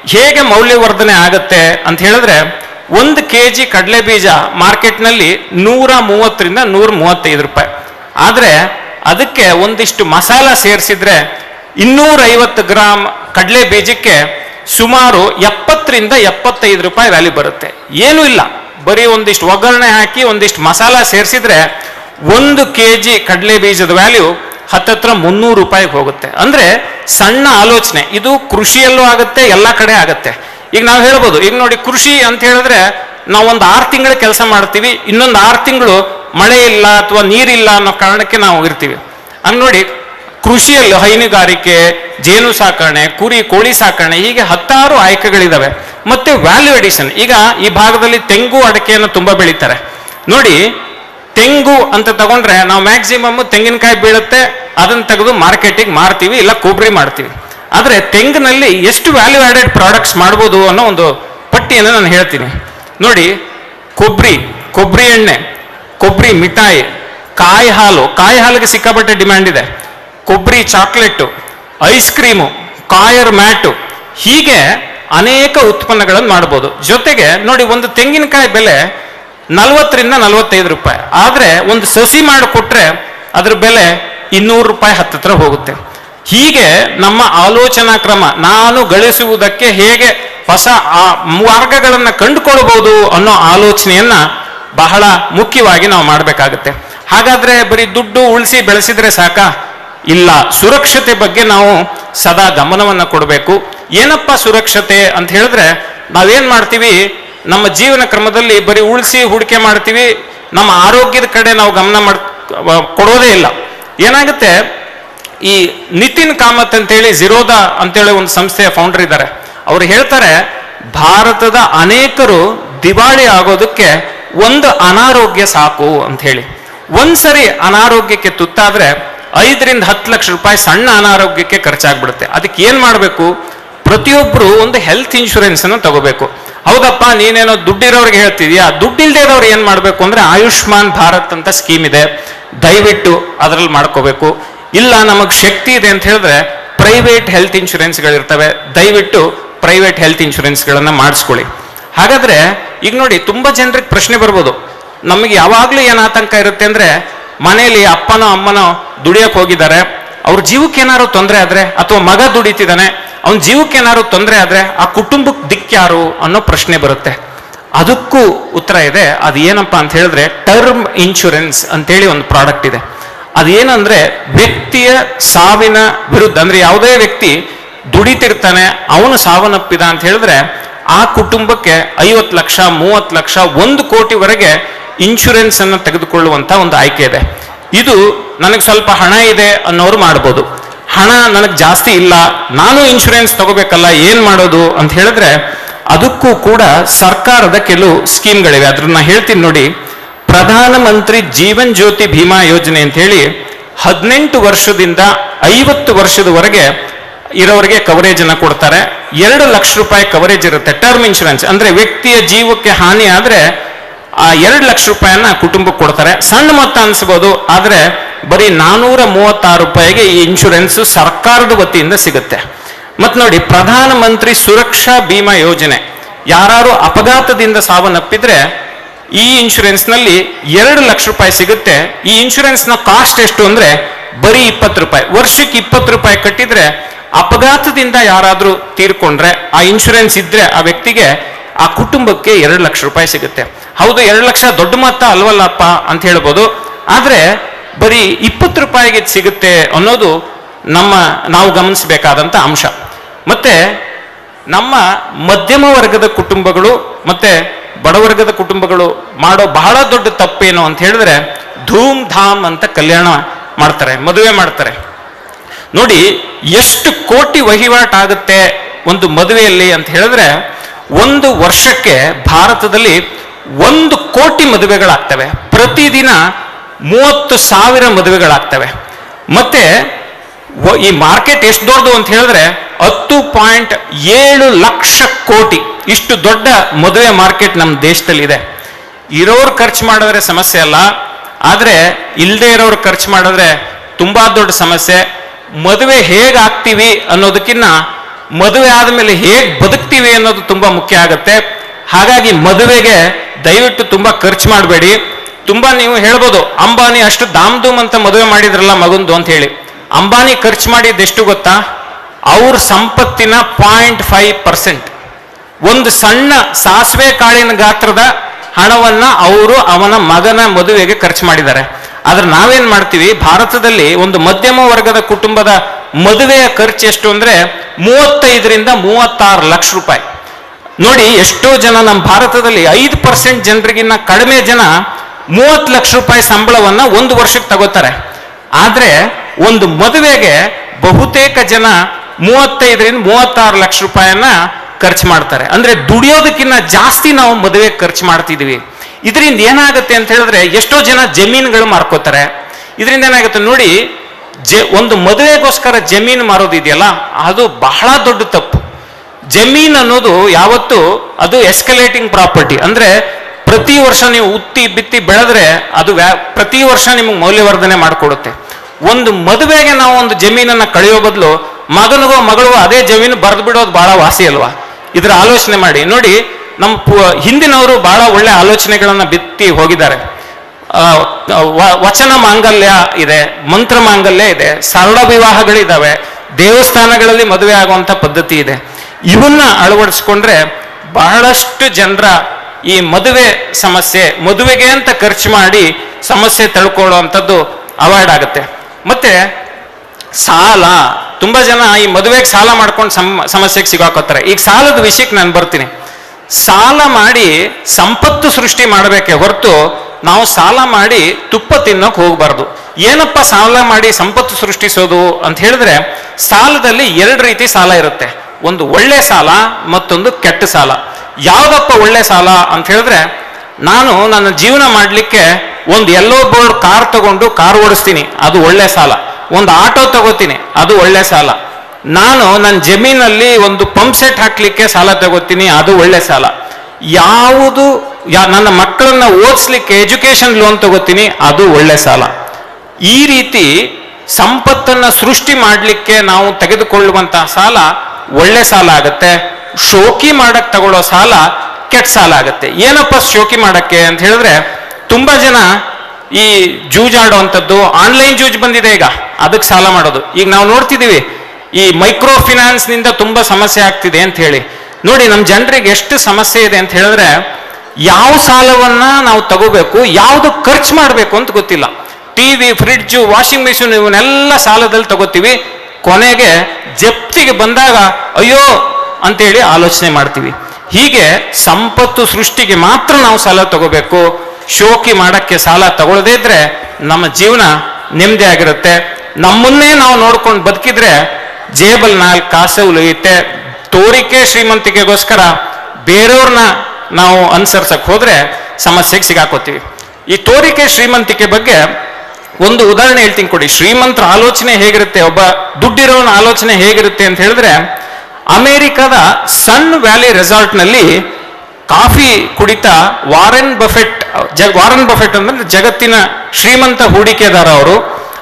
ಹೇಗೆ ಮೌಲ್ಯವರ್ಧನೆ ಆಗತ್ತೆ ಅಂತ ಹೇಳಿದ್ರೆ ಒಂದು ಕೆ ಜಿ ಕಡಲೆ ಬೀಜ ಮಾರ್ಕೆಟ್ನಲ್ಲಿ ನೂರ ಮೂವತ್ತರಿಂದ ನೂರ ಮೂವತ್ತೈದು ರೂಪಾಯಿ. ಆದರೆ ಅದಕ್ಕೆ ಒಂದಿಷ್ಟು ಮಸಾಲ ಸೇರಿಸಿದ್ರೆ ಇನ್ನೂರೈವತ್ತು ಗ್ರಾಮ್ ಕಡಲೆ ಬೀಜಕ್ಕೆ ಸುಮಾರು ಎಪ್ಪತ್ತರಿಂದ ಎಪ್ಪತ್ತೈದು ರೂಪಾಯಿ ವ್ಯಾಲ್ಯೂ ಬರುತ್ತೆ. ಏನೂ ಇಲ್ಲ. ಬರೀ ಒಂದಿಷ್ಟು ಒಗ್ಗರಣೆ ಹಾಕಿ ಒಂದಿಷ್ಟು ಮಸಾಲ ಸೇರಿಸಿದ್ರೆ ಒಂದು ಕೆ ಜಿ ಕಡಲೆ ಬೀಜದ ವ್ಯಾಲ್ಯೂ ಹತ್ತತ್ರ ಮುನ್ನೂರು ರೂಪಾಯಿಗೆ ಹೋಗುತ್ತೆ. ಅಂದರೆ ಸಣ್ಣ ಆಲೋಚನೆ. ಇದು ಕೃಷಿಯಲ್ಲೂ ಆಗುತ್ತೆ, ಎಲ್ಲ ಕಡೆ ಆಗುತ್ತೆ. ಈಗ ನಾವು ಹೇಳ್ಬೋದು, ಈಗ ನೋಡಿ ಕೃಷಿ ಅಂತ ಹೇಳಿದ್ರೆ ನಾವು ಒಂದು ಆರು ತಿಂಗಳು ಕೆಲಸ ಮಾಡ್ತೀವಿ, ಇನ್ನೊಂದು ಆರು ತಿಂಗಳು ಮಳೆ ಇಲ್ಲ ಅಥವಾ ನೀರಿಲ್ಲ ಅನ್ನೋ ಕಾರಣಕ್ಕೆ ನಾವು ಇರ್ತೀವಿ ಹಂಗ್ ನೋಡಿ, ಕೃಷಿಯಲ್ಲಿ ಹೈನುಗಾರಿಕೆ, ಜೇನು ಸಾಕಣೆ, ಕುರಿ, ಕೋಳಿ ಸಾಕಣೆ, ಹೀಗೆ ಹತ್ತಾರು ಆಯ್ಕೆಗಳಿದ್ದಾವೆ ಮತ್ತೆ ವ್ಯಾಲ್ಯೂ ಎಡಿಷನ್ ಈಗ ಈ ಭಾಗದಲ್ಲಿ ತೆಂಗು ಅಡಕೆಯನ್ನು ತುಂಬಾ ಬೆಳೀತಾರೆ. ನೋಡಿ, ತೆಂಗು ಅಂತ ತಗೊಂಡ್ರೆ ನಾವು ಮ್ಯಾಕ್ಸಿಮಮ್ ತೆಂಗಿನಕಾಯಿ ಬೀಳುತ್ತೆ, ಅದನ್ನ ತೆಗೆದು ಮಾರ್ಕೆಟಿಗೆ ಮಾರ್ತೀವಿ, ಇಲ್ಲ ಕೊಬ್ಬರಿ ಮಾಡ್ತೀವಿ. ಆದ್ರೆ ತೆಂಗಿನಲ್ಲಿ ಎಷ್ಟು ವ್ಯಾಲ್ಯೂ ಆ್ಯಡೆಡ್ ಪ್ರಾಡಕ್ಟ್ಸ್ ಮಾಡ್ಬೋದು ಅನ್ನೋ ಒಂದು ಪಟ್ಟಿಯನ್ನು ನಾನು ಹೇಳ್ತೀನಿ. ನೋಡಿ ಕೊಬ್ಬರಿ ಕೊಬ್ಬರಿ ಎಣ್ಣೆ ಕೊಬ್ಬರಿ ಮಿಠಾಯಿ, ಕಾಯಿ ಹಾಲು, ಕಾಯಿ ಹಾಲಿಗೆ ಸಿಕ್ಕಾಪಟ್ಟೆ ಡಿಮ್ಯಾಂಡ್ ಇದೆ. ಕೊಬ್ಬರಿ chocolate ice cream coir mat, ಹೀಗೆ ಅನೇಕ ಉತ್ಪನ್ನಗಳನ್ನು ಮಾಡ್ಬೋದು. ಜೊತೆಗೆ ನೋಡಿ, ಒಂದು ತೆಂಗಿನಕಾಯಿ ಬೆಲೆ ನಲವತ್ತರಿಂದ ನಲವತ್ತೈದು ರೂಪಾಯಿ. ಆದರೆ ಒಂದು ಸಸಿ ಮಾಡಿಕೊಟ್ರೆ ಅದ್ರ ಬೆಲೆ ಇನ್ನೂರು ರೂಪಾಯಿ ಹತ್ತತ್ರ ಹೋಗುತ್ತೆ. ಹೀಗೆ ನಮ್ಮ ಆಲೋಚನಾ ಕ್ರಮ ನಾನು ಗಳಿಸುವುದಕ್ಕೆ ಹೇಗೆ ಹೊಸ ಆ ಮಾರ್ಗಗಳನ್ನು ಕಂಡುಕೊಳ್ಬಹುದು ಅನ್ನೋ ಆಲೋಚನೆಯನ್ನ ಬಹಳ ಮುಖ್ಯವಾಗಿ ನಾವು ಮಾಡಬೇಕಾಗುತ್ತೆ. ಹಾಗಾದ್ರೆ ಬರೀ ದುಡ್ಡು ಉಳಿಸಿ ಬೆಳೆಸಿದ್ರೆ ಸಾಕ? ಇಲ್ಲ, ಸುರಕ್ಷತೆ ಬಗ್ಗೆ ನಾವು ಸದಾ ಗಮನವನ್ನ ಕೊಡಬೇಕು. ಏನಪ್ಪ ಸುರಕ್ಷತೆ ಅಂತ ಹೇಳಿದ್ರೆ ನಾವೇನ್ ಮಾಡ್ತೀವಿ? ನಮ್ಮ ಜೀವನ ಕ್ರಮದಲ್ಲಿ ಬರೀ ಉಳಿಸಿ ಹೂಡಿಕೆ ಮಾಡ್ತೀವಿ. ನಮ್ಮ ಆರೋಗ್ಯದ ಕಡೆ ನಾವು ಗಮನ ಮಾಡ್ ಕೊಡೋದೇ ಇಲ್ಲ. ಏನಾಗುತ್ತೆ? ಈ ನಿತಿನ್ ಕಾಮತ್ ಅಂತೇಳಿ ಜಿರೋದಾ ಅಂತೇಳಿ ಒಂದು ಸಂಸ್ಥೆಯ ಫೌಂಡರ್ ಇದ್ದಾರೆ. ಅವರು ಹೇಳ್ತಾರೆ, ಭಾರತದ ಅನೇಕರು ದಿವಾಳಿ ಆಗೋದಕ್ಕೆ ಒಂದು ಅನಾರೋಗ್ಯ ಸಾಕು ಅಂತ ಹೇಳಿ ಒಂದ್ಸರಿ ಅನಾರೋಗ್ಯಕ್ಕೆ ತುತ್ತಾದ್ರೆ ಐದರಿಂದ ಹತ್ತು ಲಕ್ಷ ರೂಪಾಯಿ ಸಣ್ಣ ಅನಾರೋಗ್ಯಕ್ಕೆ ಖರ್ಚಾಗ್ಬಿಡುತ್ತೆ. ಅದಕ್ಕೆ ಏನ್ ಮಾಡಬೇಕು? ಪ್ರತಿಯೊಬ್ಬರು ಒಂದು ಹೆಲ್ತ್ ಇನ್ಶೂರೆನ್ಸ್ ಅನ್ನು ತಗೋಬೇಕು. ಹೌದಪ್ಪ, ನೀನೇನೋ ದುಡ್ಡಿರೋರಿಗೆ ಹೇಳ್ತಿದ್ಯಾ? ದುಡ್ಡಿಲ್ದೇ ಇರೋರು ಏನ್ ಮಾಡ್ಬೇಕು ಅಂದ್ರೆ, ಆಯುಷ್ಮಾನ್ ಭಾರತ್ ಅಂತ ಸ್ಕೀಮ್ ಇದೆ. ದಯವಿಟ್ಟು ಅದ್ರಲ್ಲಿ ಮಾಡ್ಕೋಬೇಕು. ಇಲ್ಲ, ನಮಗೆ ಶಕ್ತಿ ಇದೆ ಅಂತ ಹೇಳಿದ್ರೆ ಪ್ರೈವೇಟ್ ಹೆಲ್ತ್ ಇನ್ಶೂರೆನ್ಸ್ಗಳಿರ್ತವೆ ದಯವಿಟ್ಟು ಪ್ರೈವೇಟ್ ಹೆಲ್ತ್ ಇನ್ಶೂರೆನ್ಸ್ಗಳನ್ನು ಮಾಡಿಸ್ಕೊಳ್ಳಿ. ಹಾಗಾದ್ರೆ, ಈಗ ನೋಡಿ, ತುಂಬಾ ಜನರಿಗೆ ಪ್ರಶ್ನೆ ಬರ್ಬೋದು. ನಮಗೆ ಯಾವಾಗಲೂ ಏನು ಆತಂಕ ಇರುತ್ತೆ ಅಂದ್ರೆ ಮನೆಯಲ್ಲಿ ಅಪ್ಪನೋ ಅಮ್ಮನೋ ದುಡಿಯಕ್ ಹೋಗಿದ್ದಾರೆ. ಅವ್ರ ಜೀವಕ್ಕೆ ಏನಾದ್ರು ತೊಂದರೆ ಆದ್ರೆ, ಅಥವಾ ಮಗ ದುಡಿತಿದ್ದಾನೆ, ಅವನ ಜೀವಕ್ಕೆ ಏನಾದ್ರು ತೊಂದರೆ ಆದ್ರೆ, ಆ ಕುಟುಂಬಕ್ಕೆ ದಿಕ್ಕ್ಯಾರು ಅನ್ನೋ ಪ್ರಶ್ನೆ ಬರುತ್ತೆ. ಅದಕ್ಕೂ ಉತ್ತರ ಇದೆ. ಅದು ಏನಪ್ಪ ಅಂತ ಹೇಳಿದ್ರೆ ಟರ್ಮ್ ಇನ್ಶೂರೆನ್ಸ್ ಅಂತೇಳಿ ಒಂದು ಪ್ರಾಡಕ್ಟ್ ಇದೆ. ಅದೇನಂದ್ರೆ ವ್ಯಕ್ತಿಯ ಸಾವಿನ ವಿರುದ್ಧ, ಅಂದ್ರೆ ಯಾವುದೇ ವ್ಯಕ್ತಿ ದುಡಿತಿರ್ತಾನೆ, ಅವನು ಸಾವನ್ನಪ್ಪಿದ ಅಂತ ಹೇಳಿದ್ರೆ ಆ ಕುಟುಂಬಕ್ಕೆ ಐವತ್ತು ಲಕ್ಷ, ಮೂವತ್ತು ಲಕ್ಷ, ಒಂದು ಕೋಟಿವರೆಗೆ ಇನ್ಶೂರೆನ್ಸ್ ಅನ್ನು ತೆಗೆದುಕೊಳ್ಳುವಂತ ಒಂದು ಆಯ್ಕೆ ಇದೆ. ಇದು ನನಗೆ ಸ್ವಲ್ಪ ಹಣ ಇದೆ ಅನ್ನೋರು ಮಾಡ್ಬೋದು. ಹಣ ನನಗೆ ಜಾಸ್ತಿ ಇಲ್ಲ, ನಾನು ಇನ್ಶೂರೆನ್ಸ್ ತಗೋಬೇಕಲ್ಲ, ಏನ್ ಮಾಡೋದು ಅಂತ ಹೇಳಿದ್ರೆ ಅದಕ್ಕೂ ಕೂಡ ಸರ್ಕಾರದ ಕೆಲವು ಸ್ಕೀಮ್ಗಳಿವೆ ಅದ್ರನ್ನ ಹೇಳ್ತೀನಿ ನೋಡಿ. ಪ್ರಧಾನಮಂತ್ರಿ ಜೀವನ್ ಜ್ಯೋತಿ ಭೀಮಾ ಯೋಜನೆ ಅಂತ ಹೇಳಿ ಹದಿನೆಂಟು ವರ್ಷದಿಂದ ಐವತ್ತು ವರ್ಷದವರೆಗೆ ಇರೋರಿಗೆ ಕವರೇಜ್ ಅನ್ನ ಕೊಡ್ತಾರೆ. ಎರಡು ಲಕ್ಷ ರೂಪಾಯಿ ಕವರೇಜ್ ಇರುತ್ತೆ. ಟರ್ಮ್ ಇನ್ಶೂರೆನ್ಸ್ ಅಂದ್ರೆ ವ್ಯಕ್ತಿಯ ಜೀವಕ್ಕೆ ಹಾನಿ ಆದ್ರೆ ಆ ಎರಡು ಲಕ್ಷ ರೂಪಾಯಿಯನ್ನ ಕುಟುಂಬಕ್ಕೆ ಕೊಡ್ತಾರೆ. ಸಣ್ಣ ಮೊತ್ತ ಅನ್ಸ್ಬೋದು, ಆದ್ರೆ ಬರೀ ನಾನೂರ ಮೂವತ್ತಾರು ರೂಪಾಯಿಗೆ ಈ ಇನ್ಶೂರೆನ್ಸ್ ಸರ್ಕಾರದ ವತಿಯಿಂದ ಸಿಗುತ್ತೆ. ಮತ್ ನೋಡಿ, ಪ್ರಧಾನ ಮಂತ್ರಿ ಸುರಕ್ಷಾ ಬಿಮಾ ಯೋಜನೆ. ಯಾರು ಅಪಘಾತದಿಂದ ಸಾವನ್ನಪ್ಪಿದ್ರೆ ಈ ಇನ್ಶೂರೆನ್ಸ್ನಲ್ಲಿ ಎರಡು ಲಕ್ಷ ರೂಪಾಯಿ ಸಿಗುತ್ತೆ. ಈ ಇನ್ಶೂರೆನ್ಸ್ನ ಕಾಸ್ಟ್ ಎಷ್ಟು ಅಂದ್ರೆ ಬರೀ ಇಪ್ಪತ್ತು ರೂಪಾಯಿ. ವರ್ಷಕ್ಕೆ ಇಪ್ಪತ್ತು ರೂಪಾಯಿ ಕಟ್ಟಿದ್ರೆ ಅಪಘಾತದಿಂದ ಯಾರಾದರೂ ತೀರ್ಕೊಂಡ್ರೆ, ಆ ಇನ್ಶೂರೆನ್ಸ್ ಇದ್ರೆ ಆ ವ್ಯಕ್ತಿಗೆ ಆ ಕುಟುಂಬಕ್ಕೆ ಎರಡು ಲಕ್ಷ ರೂಪಾಯಿ ಸಿಗುತ್ತೆ. ಹೌದು, ಎರಡು ಲಕ್ಷ ದೊಡ್ಡ ಮೊತ್ತ ಅಲ್ವಲ್ಲಪ್ಪ ಅಂತ ಹೇಳ್ಬೋದು. ಆದರೆ ಬರೀ ಇಪ್ಪತ್ತು ರೂಪಾಯಿಗೆ ಸಿಗುತ್ತೆ ಅನ್ನೋದು ನಮ್ಮ ನಾವು ಗಮನಿಸಬೇಕಾದಂತ ಅಂಶ. ಮತ್ತೆ ನಮ್ಮ ಮಧ್ಯಮ ವರ್ಗದ ಕುಟುಂಬಗಳು ಮತ್ತೆ ಬಡವರ್ಗದ ಕುಟುಂಬಗಳು ಮಾಡೋ ಬಹಳ ದೊಡ್ಡ ತಪ್ಪೇನು ಅಂತ ಹೇಳಿದ್ರೆ ಧೂಮ್ ಧಾಮ್ ಅಂತ ಕಲ್ಯಾಣ ಮಾಡ್ತಾರೆ, ಮದುವೆ ಮಾಡ್ತಾರೆ. ನೋಡಿ, ಎಷ್ಟು ಕೋಟಿ ವಹಿವಾಟಾಗುತ್ತೆ ಒಂದು ಮದುವೆಯಲ್ಲಿ ಅಂತ ಹೇಳಿದ್ರೆ ಒಂದು ವರ್ಷಕ್ಕೆ ಭಾರತದಲ್ಲಿ ಒಂದು ಕೋಟಿ ಮದುವೆಗಳಾಗ್ತವೆ. ಪ್ರತಿದಿನ ಮೂವತ್ತು ಸಾವಿರ ಮದುವೆಗಳಾಗ್ತವೆ. ಮತ್ತೆ ಈ ಮಾರ್ಕೆಟ್ ಎಷ್ಟು ದೊಡ್ಡದು ಅಂತ ಹೇಳಿದ್ರೆ ಹತ್ತು ಪಾಯಿಂಟ್ ಏಳು ಲಕ್ಷ ಕೋಟಿ. ಇಷ್ಟು ದೊಡ್ಡ ಮದುವೆ ಮಾರ್ಕೆಟ್ ನಮ್ಮ ದೇಶದಲ್ಲಿ ಇದೆ. ಇರೋರು ಖರ್ಚು ಮಾಡಿದ್ರೆ ಸಮಸ್ಯೆ ಅಲ್ಲ. ಆದರೆ ಇಲ್ಲದೆ ಇರೋರು ಖರ್ಚು ಮಾಡಿದ್ರೆ ತುಂಬಾ ದೊಡ್ಡ ಸಮಸ್ಯೆ. ಮದುವೆ ಹೇಗೆ ಆಗ್ತೀವಿ ಅನ್ನೋದಕ್ಕಿಂತ ಮದುವೆ ಆದಮೇಲೆ ಹೇಗೆ ಬದುಕ್ತೀವಿ ಅನ್ನೋದು ತುಂಬಾ ಮುಖ್ಯ ಆಗುತ್ತೆ. ಹಾಗಾಗಿ ಮದುವೆಗೆ ದಯವಿಟ್ಟು ತುಂಬಾ ಖರ್ಚು ಮಾಡಬೇಡಿ. ತುಂಬಾ ನೀವು ಹೇಳ್ಬೋದು, ಅಂಬಾನಿ ಅಷ್ಟು ದಾಮ್ ಅಂತ ಮದುವೆ ಮಾಡಿದ್ರಲ್ಲ ಮಗುಂದು ಅಂತ ಹೇಳಿ. ಅಂಬಾನಿ ಖರ್ಚು ಮಾಡಿದ್ದು ಎಷ್ಟು ಗೊತ್ತಾ? ಅವ್ರ ಸಂಪತ್ತಿನ ಪಾಯಿಂಟ್ ಫೈವ್ ಪರ್ಸೆಂಟ್. ಒಂದು ಸಣ್ಣ ಸಾಸಿವೆ ಕಾಳಿನ ಗಾತ್ರದ ಹಣವನ್ನ ಅವರು ಅವನ ಮಗನ ಮದುವೆಗೆ ಖರ್ಚು ಮಾಡಿದ್ದಾರೆ. ಆದ್ರೆ ನಾವೇನ್ ಮಾಡ್ತೀವಿ? ಭಾರತದಲ್ಲಿ ಒಂದು ಮಧ್ಯಮ ವರ್ಗದ ಕುಟುಂಬದ ಮದುವೆಯ ಖರ್ಚು ಎಷ್ಟು ಅಂದ್ರೆ ಮೂವತ್ತೈದರಿಂದ ಮೂವತ್ತಾರು ಲಕ್ಷ ರೂಪಾಯಿ. ನೋಡಿ, ಎಷ್ಟೋ ಜನ ನಮ್ಮ ಭಾರತದಲ್ಲಿ ಐದು ಪರ್ಸೆಂಟ್ ಜನರಿಗಿನ್ನ ಕಡಿಮೆ ಜನ ಮೂವತ್ತು ಲಕ್ಷ ರೂಪಾಯಿ ಸಂಬಳವನ್ನ ಒಂದು ವರ್ಷಕ್ಕೆ ತಗೋತಾರೆ. ಆದ್ರೆ ಒಂದು ಮದುವೆಗೆ ಬಹುತೇಕ ಜನ ಮೂವತ್ತೈದರಿಂದ ಮೂವತ್ತಾರು ಲಕ್ಷ ರೂಪಾಯಿಯನ್ನ ಖರ್ಚು ಮಾಡ್ತಾರೆ. ಅಂದ್ರೆ ದುಡಿಯೋದಕ್ಕಿಂತ ಜಾಸ್ತಿ ನಾವು ಮದುವೆ ಖರ್ಚು ಮಾಡ್ತಿದೀವಿ. ಇದರಿಂದ ಏನಾಗುತ್ತೆ ಅಂತ ಹೇಳಿದ್ರೆ ಎಷ್ಟೋ ಜನ ಜಮೀನುಗಳು ಮಾರ್ಕೋತಾರೆ. ಇದರಿಂದ ಏನಾಗುತ್ತೆ ನೋಡಿ, ಜ ಒಂದು ಮದುವೆಗೋಸ್ಕರ ಜಮೀನು ಮಾರೋದಿದೆಯಲ್ಲ, ಅದು ಬಹಳ ದೊಡ್ಡ ತಪ್ಪು. ಜಮೀನ್ ಅನ್ನೋದು ಯಾವತ್ತು ಅದು ಎಸ್ಕಲೇಟಿಂಗ್ ಪ್ರಾಪರ್ಟಿ ಅಂದ್ರೆ ಪ್ರತಿ ವರ್ಷ ನೀವು ಉತ್ತಿ ಬಿತ್ತಿ ಬೆಳೆದ್ರೆ ಅದು ಪ್ರತಿ ವರ್ಷ ನಿಮಗೆ ಮೌಲ್ಯವರ್ಧನೆ ಮಾಡಿಕೊಡುತ್ತೆ. ಒಂದು ಮದುವೆಗೆ ನಾವು ಒಂದು ಜಮೀನನ್ನ ಕಳೆಯೋ ಬದಲು ಮಗನಿಗೋ ಮಗಳಿಗೋ ಅದೇ ಜಮೀನು ಬರೆದು ಬಿಡೋದು ಬಹಳ ವಾಸಿ ಅಲ್ವಾ? ಇದರ ಆಲೋಚನೆ ಮಾಡಿ. ನೋಡಿ ನಮ್ಮ ಹಿಂದಿನವರು ಬಹಳ ಒಳ್ಳೆ ಆಲೋಚನೆಗಳನ್ನು ಬಿತ್ತಿ ಹೋಗಿದ್ದಾರೆ. ವಚನ ಮಾಂಗಲ್ಯ ಇದೆ, ಮಂತ್ರ ಮಾಂಗಲ್ಯ ಇದೆ, ಸರಳ ವಿವಾಹಗಳಿದ್ದಾವೆ ದೇವಸ್ಥಾನಗಳಲ್ಲಿ ಮದುವೆ ಆಗುವಂತ ಪದ್ಧತಿ ಇದೆ. ಇವನ್ನ ಅಳವಡಿಸ್ಕೊಂಡ್ರೆ ಬಹಳಷ್ಟು ಜನರ ಈ ಮದುವೆ ಸಮಸ್ಯೆ, ಮದುವೆಗೆ ಅಂತ ಖರ್ಚು ಮಾಡಿ ಸಮಸ್ಯೆ ತಳ್ಕೊಳ್ಳುವಂಥದ್ದು ಅವಾಯ್ಡ್ ಆಗುತ್ತೆ. ಮತ್ತೆ ಸಾಲ. ತುಂಬಾ ಜನ ಈ ಮದುವೆಗೆ ಸಾಲ ಮಾಡ್ಕೊಂಡು ಸಮ್ ಸಮಸ್ಯೆಗೆ ಸಿಗಾಕೋತಾರೆ ಈಗ ಸಾಲದ ವಿಷಯಕ್ಕೆ ನಾನು ಬರ್ತೀನಿ. ಸಾಲ ಮಾಡಿ ಸಂಪತ್ತು ಸೃಷ್ಟಿ ಮಾಡಬೇಕೆ ಹೊರತು ನಾವು ಸಾಲ ಮಾಡಿ ತುಪ್ಪ ತಿನ್ನೋಕೆ ಹೋಗಬಾರ್ದು. ಏನಪ್ಪ ಸಾಲ ಮಾಡಿ ಸಂಪತ್ತು ಸೃಷ್ಟಿಸೋದು ಅಂತ ಹೇಳಿದ್ರೆ ಸಾಲದಲ್ಲಿ ಎರಡು ರೀತಿ ಸಾಲ ಇರುತ್ತೆ. ಒಂದು ಒಳ್ಳೆ ಸಾಲ, ಮತ್ತೊಂದು ಕೆಟ್ಟ ಸಾಲ. ಯಾವುದಪ್ಪ ಒಳ್ಳೆ ಸಾಲ ಅಂತ ಹೇಳಿದ್ರೆ ನಾನು ನನ್ನ ಜೀವನ ಮಾಡಲಿಕ್ಕೆ ಒಂದು ಎಲ್ಲೋ ಬೋರ್ಡ್ ಕಾರ್ ತಗೊಂಡು ಕಾರ್ ಓಡಿಸ್ತೀನಿ, ಅದು ಒಳ್ಳೆ ಸಾಲ. ಒಂದು ಆಟೋ ತಗೋತೀನಿ, ಅದು ಒಳ್ಳೆ ಸಾಲ. ನಾನು ನನ್ನ ಜಮೀನಲ್ಲಿ ಒಂದು ಪಂಪ್ ಸೆಟ್ ಹಾಕ್ಲಿಕ್ಕೆ ಸಾಲ ತಗೋತೀನಿ, ಅದು ಒಳ್ಳೆ ಸಾಲ. ಯಾವುದು ನನ್ನ ಮಕ್ಕಳನ್ನ ಓದಿಸ್ಲಿಕ್ಕೆ ಎಜುಕೇಶನ್ ಲೋನ್ ತಗೋತೀನಿ, ಅದು ಒಳ್ಳೆ ಸಾಲ. ಈ ರೀತಿ ಸಂಪತ್ತನ್ನ ಸೃಷ್ಟಿ ಮಾಡಲಿಕ್ಕೆ ನಾವು ತೆಗೆದುಕೊಳ್ಳುವಂತಹ ಸಾಲ ಒಳ್ಳೆ ಸಾಲ ಆಗುತ್ತೆ. ಶೋಕಿ ಮಾಡಕ್ಕೆ ತಗೊಳ್ಳೋ ಸಾಲ ಕೆಟ್ಟ ಸಾಲ ಆಗುತ್ತೆ. ಏನಪ್ಪ ಶೋಕಿ ಮಾಡಕ್ಕೆ ಅಂತ ಹೇಳಿದ್ರೆ ತುಂಬಾ ಜನ ಈ ಜೂಜಾಡುವಂಥದ್ದು ಆನ್ಲೈನ್ ಜೂಜ್ ಬಂದಿದೆ ಈಗ. ಅದಕ್ಕೆ ಸಾಲ ಮಾಡೋದು. ಈಗ ನಾವು ನೋಡ್ತಿದ್ದೀವಿ, ಈ ಮೈಕ್ರೋ ಫಿನಾನ್ಸ್ನಿಂದ ತುಂಬಾ ಸಮಸ್ಯೆ ಆಗ್ತಿದೆ ಅಂತ ಹೇಳಿ. ನೋಡಿ ನಮ್ಮ ಜನರಿಗೆ ಎಷ್ಟು ಸಮಸ್ಯೆ ಇದೆ ಅಂತ ಹೇಳಿದ್ರೆ, ಯಾವ ಸಾಲವನ್ನ ನಾವು ತಗೋಬೇಕು, ಯಾವುದು ಖರ್ಚು ಮಾಡಬೇಕು ಅಂತ ಗೊತ್ತಿಲ್ಲ. ಟಿವಿ ಫ್ರಿಡ್ಜು ವಾಷಿಂಗ್ ಮಿಷಿನ್ ಇವನ್ನೆಲ್ಲ ಸಾಲದಲ್ಲಿ ತಗೋತೀವಿ. ಕೊನೆಗೆ ಜಪ್ತಿಗೆ ಬಂದಾಗ, ಅಯ್ಯೋ ಅಂತೇಳಿ ಆಲೋಚನೆ ಮಾಡ್ತೀವಿ. ಹೀಗೆ ಸಂಪತ್ತು ಸೃಷ್ಟಿಗೆ ಮಾತ್ರ ನಾವು ಸಾಲ ತಗೋಬೇಕು. ಶೋಕಿ ಮಾಡಕ್ಕೆ ಸಾಲ ತಗೊಳ್ಳದೇ ಇದ್ರೆ ನಮ್ಮ ಜೀವನ ನೆಮ್ಮದಿ ಆಗಿರುತ್ತೆ. ನಮ್ಮನ್ನೇ ನಾವು ನೋಡ್ಕೊಂಡು ಬದುಕಿದ್ರೆ ಜೇಬಲ್ ನಾಲ್ಕು ಕಾಸೆ ಉಳಿಯುತ್ತೆ. ತೋರಿಕೆ ಶ್ರೀಮಂತಿಕೆಗೋಸ್ಕರ ಬೇರೆಯವ್ರನ್ನ ನಾವು ಅನುಸರಿಸಕ್ಕೆ ಹೋದ್ರೆ ಸಮಸ್ಯೆಗೆ ಸಿಗಾಕೋತೀವಿ. ಈ ತೋರಿಕೆ ಶ್ರೀಮಂತಿಕೆ ಬಗ್ಗೆ ಒಂದು ಉದಾಹರಣೆ ಹೇಳ್ತೀನಿ ಕೊಡಿ. ಶ್ರೀಮಂತರ ಆಲೋಚನೆ ಹೇಗಿರುತ್ತೆ, ಒಬ್ಬ ದುಡ್ಡಿರೋನ ಆಲೋಚನೆ ಹೇಗಿರುತ್ತೆ ಅಂತ ಹೇಳಿದ್ರೆ, ಅಮೆರಿಕದ ಸನ್ ವ್ಯಾಲಿ ರೆಸಾರ್ಟ್ನಲ್ಲಿ ಕಾಫಿ ಕುಡಿತ ವಾರೆನ್ ಬಫೆಟ್, ಜ, ವಾರೆನ್ ಬಫೆಟ್ ಅಂದ್ರೆ ಜಗತ್ತಿನ ಶ್ರೀಮಂತ ಹೂಡಿಕೆದಾರ ಅವರು.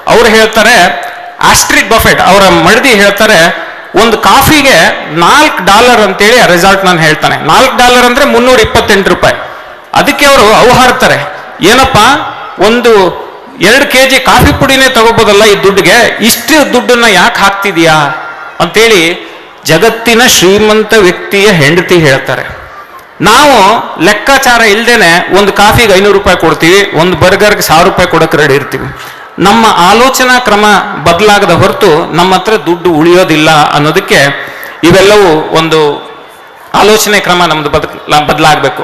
ಅವ್ರು ಹೇಳ್ತಾರೆ ಆಸ್ಟ್ರಿಕ್ ಬಫೆಟ್, ಅವರ ಮಡದಿ ಹೇಳ್ತಾರೆ, ಒಂದು ಕಾಫಿಗೆ ನಾಲ್ಕು ಡಾಲರ್ ಅಂತೇಳಿ ಆ ರೆಸಾರ್ಟ್ ನಾನು ಹೇಳ್ತಾನೆ. ನಾಲ್ಕು ಡಾಲರ್ ಅಂದ್ರೆ ಮುನ್ನೂರ ಇಪ್ಪತ್ತೆಂಟು ರೂಪಾಯಿ. ಅದಕ್ಕೆ ಅವರು ಅವಹಾರ್ತಾರೆ, ಏನಪ್ಪ, ಒಂದು ಎರಡು ಕೆ ಜಿ ಕಾಫಿ ಪುಡಿನೇ ತಗೋಬೋದಲ್ಲ ಈ ದುಡ್ಡಿಗೆ? ಇಷ್ಟು ದುಡ್ಡನ್ನ ಯಾಕೆ ಹಾಕ್ತಿದೀಯಾ? ಅಂತೇಳಿ ಜಗತ್ತಿನ ಶ್ರೀಮಂತ ವ್ಯಕ್ತಿಯ ಹೆಂಡತಿ ಹೇಳ್ತಾರೆ. ನಾವು ಲೆಕ್ಕಾಚಾರ ಇಲ್ದೇನೆ ಒಂದು ಕಾಫಿಗೆ ಐನೂರು ರೂಪಾಯಿ ಕೊಡ್ತೀವಿ, ಒಂದು ಬರ್ಗರ್ಗೆ ಸಾವಿರ ರೂಪಾಯಿ ಕೊಡೋಕೆ ರೆಡಿ ಇರ್ತೀವಿ. ನಮ್ಮ ಆಲೋಚನಾ ಕ್ರಮ ಬದಲಾಗದ ಹೊರತು ನಮ್ಮ ಹತ್ರ ದುಡ್ಡು ಉಳಿಯೋದಿಲ್ಲ ಅನ್ನೋದಕ್ಕೆ ಇವೆಲ್ಲವೂ ಒಂದು ಆಲೋಚನೆ ಕ್ರಮ ನಮ್ದು ಬದಕ್ ಬದಲಾಗಬೇಕು.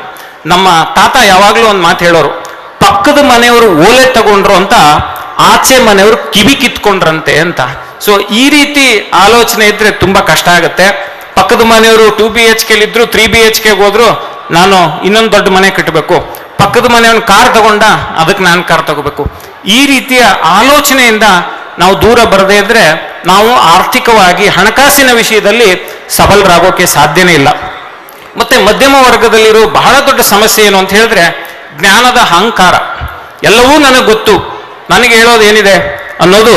ನಮ್ಮ ತಾತ ಯಾವಾಗಲೂ ಒಂದು ಮಾತು ಹೇಳೋರು, ಪಕ್ಕದ ಮನೆಯವರು ಓಲೆ ತಗೊಂಡ್ರು ಅಂತ ಆಚೆ ಮನೆಯವರು ಕಿವಿ ಕಿತ್ಕೊಂಡ್ರಂತೆ ಅಂತ. ಸೊ ಈ ರೀತಿ ಆಲೋಚನೆ ಇದ್ರೆ ತುಂಬಾ ಕಷ್ಟ ಆಗುತ್ತೆ. ಪಕ್ಕದ ಮನೆಯವರು ಟೂ ಬಿ ಎಚ್ ಕೆಲಿದ್ರು ತ್ರೀ ಬಿ ಎಚ್ ಕೆಗೆ ಹೋದ್ರು ನಾನು ಇನ್ನೊಂದು ದೊಡ್ಡ ಮನೆ ಕಟ್ಟಬೇಕು. ಪಕ್ಕದ ಮನೆಯವನು ಕಾರ್ ತಗೊಂಡ ಅದಕ್ಕೆ ನಾನು ಕಾರ್ ತಗೋಬೇಕು. ಈ ರೀತಿಯ ಆಲೋಚನೆಯಿಂದ ನಾವು ದೂರ ಬರದೇ ಇದ್ರೆ ನಾವು ಆರ್ಥಿಕವಾಗಿ ಹಣಕಾಸಿನ ವಿಷಯದಲ್ಲಿ ಸಬಲರಾಗೋಕೆ ಸಾಧ್ಯನೇ ಇಲ್ಲ. ಮತ್ತೆ ಮಧ್ಯಮ ವರ್ಗದಲ್ಲಿರೋ ಬಹಳ ದೊಡ್ಡ ಸಮಸ್ಯೆ ಏನು ಅಂತ ಹೇಳಿದ್ರೆ ಜ್ಞಾನದ ಅಹಂಕಾರ. ಎಲ್ಲವೂ ನನಗೆ ಗೊತ್ತು. ನನಗೆ ಹೇಳೋದು ಏನಿದೆ ಅನ್ನೋದು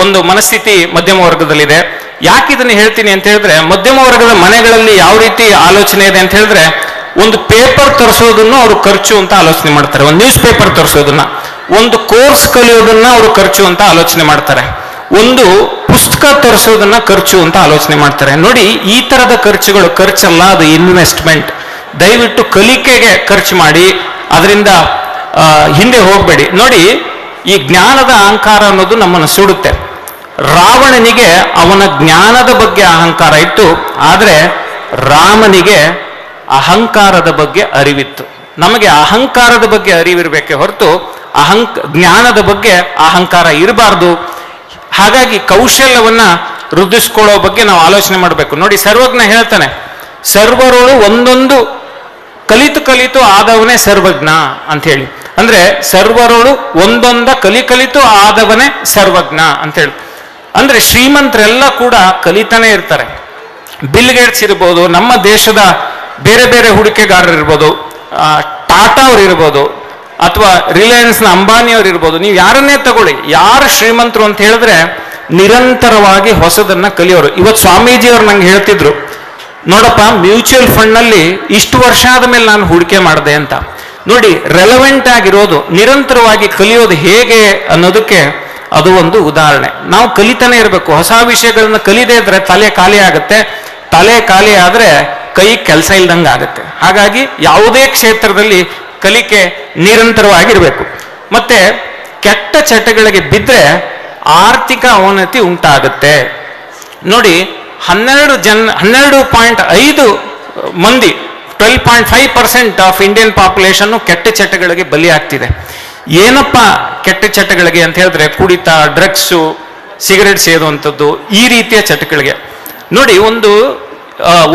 ಒಂದು ಮನಸ್ಥಿತಿ ಮಧ್ಯಮ ವರ್ಗದಲ್ಲಿದೆ. ಯಾಕೆ ಇದನ್ನು ಹೇಳ್ತೀನಿ ಅಂತ ಹೇಳಿದ್ರೆ, ಮಧ್ಯಮ ವರ್ಗದ ಮನೆಗಳಲ್ಲಿ ಯಾವ ರೀತಿ ಆಲೋಚನೆ ಇದೆ ಅಂತ ಹೇಳಿದ್ರೆ, ಒಂದು ಪೇಪರ್ ತರಿಸೋದನ್ನು ಅವರು ಖರ್ಚು ಅಂತ ಆಲೋಚನೆ ಮಾಡ್ತಾರೆ. ಒಂದು ನ್ಯೂಸ್ ಪೇಪರ್ ತರಿಸೋದನ್ನ, ಒಂದು ಕೋರ್ಸ್ ಕಲಿಯೋದನ್ನ ಅವರು ಖರ್ಚು ಅಂತ ಆಲೋಚನೆ ಮಾಡ್ತಾರೆ. ಒಂದು ಪುಸ್ತಕ ತರಿಸೋದನ್ನ ಖರ್ಚು ಅಂತ ಆಲೋಚನೆ ಮಾಡ್ತಾರೆ. ನೋಡಿ, ಈ ತರದ ಖರ್ಚುಗಳು ಖರ್ಚಲ್ಲ, ಅದು ಇನ್ವೆಸ್ಟ್ಮೆಂಟ್. ದಯವಿಟ್ಟು ಕಲಿಕೆಗೆ ಖರ್ಚು ಮಾಡಿ, ಅದರಿಂದ ಹಿಂದೆ ಹೋಗಬೇಡಿ. ನೋಡಿ, ಈ ಜ್ಞಾನದ ಅಹಂಕಾರ ಅನ್ನೋದು ನಮ್ಮನ್ನು ಸುಡುತ್ತೆ. ರಾವಣನಿಗೆ ಅವನ ಜ್ಞಾನದ ಬಗ್ಗೆ ಅಹಂಕಾರ ಇತ್ತು, ಆದರೆ ರಾಮನಿಗೆ ಅಹಂಕಾರದ ಬಗ್ಗೆ ಅರಿವಿತ್ತು. ನಮಗೆ ಅಹಂಕಾರದ ಬಗ್ಗೆ ಅರಿವಿರಬೇಕೆ ಹೊರತು ಅಹಂಕ ಜ್ಞಾನದ ಬಗ್ಗೆ ಅಹಂಕಾರ ಇರಬಾರ್ದು. ಹಾಗಾಗಿ ಕೌಶಲ್ಯವನ್ನ ವೃದ್ಧಿಸ್ಕೊಳ್ಳೋ ಬಗ್ಗೆ ನಾವು ಆಲೋಚನೆ ಮಾಡಬೇಕು. ನೋಡಿ, ಸರ್ವಜ್ಞ ಹೇಳ್ತಾನೆ, ಸರ್ವರೋಳು ಒಂದೊಂದು ಕಲಿತು ಕಲಿತು ಆದವನೇ ಸರ್ವಜ್ಞ ಅಂತ ಹೇಳಿ ಅಂದ್ರೆ ಸರ್ವರೋಳು ಒಂದೊಂದ ಕಲಿ ಕಲಿತು ಆದವನೇ ಸರ್ವಜ್ಞ ಅಂತ ಹೇಳಿ ಅಂದ್ರೆ ಶ್ರೀಮಂತರೆಲ್ಲ ಕೂಡ ಕಲಿತಾನೆ ಇರ್ತಾರೆ. ಬಿಲ್ ಗೇಟ್ಸ್ ಇರ್ಬೋದು, ನಮ್ಮ ದೇಶದ ಬೇರೆ ಬೇರೆ ಹೂಡಿಕೆಗಾರರು ಇರ್ಬೋದು ಟಾಟಾ ಅವ್ರು ಇರ್ಬೋದು, ಅಥವಾ ರಿಲಯನ್ಸ್ನ ಅಂಬಾನಿ ಅವ್ರು ಇರ್ಬೋದು, ನೀವು ಯಾರನ್ನೇ ತಗೊಳ್ಳಿ, ಯಾರು ಶ್ರೀಮಂತರು ಅಂತ ಹೇಳಿದ್ರೆ ನಿರಂತರವಾಗಿ ಹೊಸದನ್ನ ಕಲಿಯೋರು. ಇವತ್ತು ಸ್ವಾಮೀಜಿ ಅವ್ರು ನಂಗೆ ಹೇಳ್ತಿದ್ರು, ನೋಡಪ್ಪ, ಮ್ಯೂಚುವಲ್ ಫಂಡ್ನಲ್ಲಿ ಇಷ್ಟು ವರ್ಷ ಆದ ಮೇಲೆ ನಾನು ಹೂಡಿಕೆ ಮಾಡಿದೆ ಅಂತ. ನೋಡಿ ರೆಲವೆಂಟ್ ಆಗಿರೋದು, ನಿರಂತರವಾಗಿ ಕಲಿಯೋದು ಹೇಗೆ ಅನ್ನೋದಕ್ಕೆ ಅದು ಒಂದು ಉದಾಹರಣೆ. ನಾವು ಕಲಿತಾನೆ ಇರಬೇಕು. ಹೊಸ ವಿಷಯಗಳನ್ನ ಕಲಿದೇ ಇದ್ರೆ ತಲೆ ಖಾಲಿ ಆಗುತ್ತೆ. ತಲೆ ಖಾಲಿ ಆದ್ರೆ ಕೈ ಕೆಲಸ ಇಲ್ದಂಗೆ ಆಗುತ್ತೆ. ಹಾಗಾಗಿ ಯಾವುದೇ ಕ್ಷೇತ್ರದಲ್ಲಿ ಕಲಿಕೆ ನಿರಂತರವಾಗಿರಬೇಕು. ಮತ್ತೆ ಕೆಟ್ಟ ಚಟಗಳಿಗೆ ಬಿದ್ದರೆ ಆರ್ಥಿಕ ಅವನತಿ ಉಂಟಾಗುತ್ತೆ. ನೋಡಿ, ಹನ್ನೆರಡು ಜನ, ಹನ್ನೆರಡು ಪಾಯಿಂಟ್ ಐದು ಮಂದಿ, twelve point five percent of Indian population ಕೆಟ್ಟ ಚಟಗಳಿಗೆ ಬಲಿಯಾಗ್ತಿದೆ. ಏನಪ್ಪ ಕೆಟ್ಟ ಚಟಗಳಿಗೆ ಅಂತ ಹೇಳಿದ್ರೆ ಕುಡಿತ ಡ್ರಗ್ಸು ಸಿಗರೇಟ್ ಸೇದುವಂಥದ್ದು ಈ ರೀತಿಯ ಚಟಗಳಿಗೆ. ನೋಡಿ, ಒಂದು